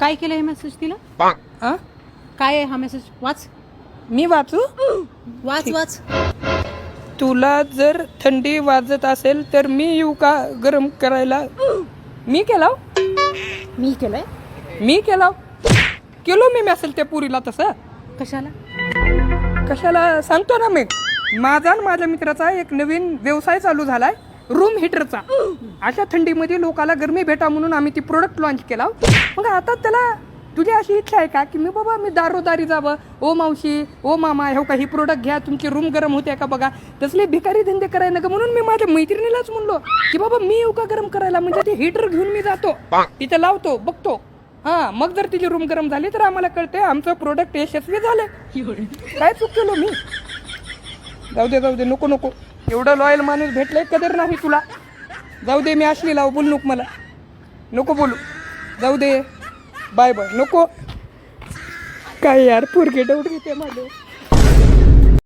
काय केलं हे मेसेज तिला? हा काय आहे हा मेसेज वाच. मी वाचू? वाच वाच. तुला जर थंडी वाजत असेल तर मी येऊ का गरम करायला? मी केला मी केलंय? मी केला केलो मी मेसेज त्या पुरीला तसं. कशाला? कशाला? सांगतो ना मी. माझा आणि माझ्या मित्राचा एक नवीन व्यवसाय चालू झालाय. रूम हिटरचा अशा थंडीमध्ये लोकाला गरमी भेटा म्हणून आम्ही ती प्रोडक्ट लॉन्च केला. मग आता त्याला तुझी अशी इच्छा आहे का? की मी बाबा मी दारोदारी जावं. ओ मावशी ओ मामा हो का ही प्रोडक्ट घ्या. तुमची रूम गरम होते का बघा? तसले भिकारी धंदे करायला नका म्हणून मी माझ्या मैत्रिणीलाच म्हणलो की बाबा मी येऊ का गरम करायला? म्हणजे ते हिटर घेऊन मी जातो. तिथे लावतो बघतो. हा मग जर तिची रूम गरम झाली तर आम्हाला कळते आमचं प्रोडक्ट यशस्वी झालं काय चूक केलो मी? जाऊ दे जाऊ दे नको नको. एवढं लॉयल माणूस भेटलंय कदर नाही तुला. जाऊ दे मी असली लाव बोल नको मला. नको बोलू. जाऊ दे. बाय बाय नको. काय यार पोरगे डाऊट घेते माझे.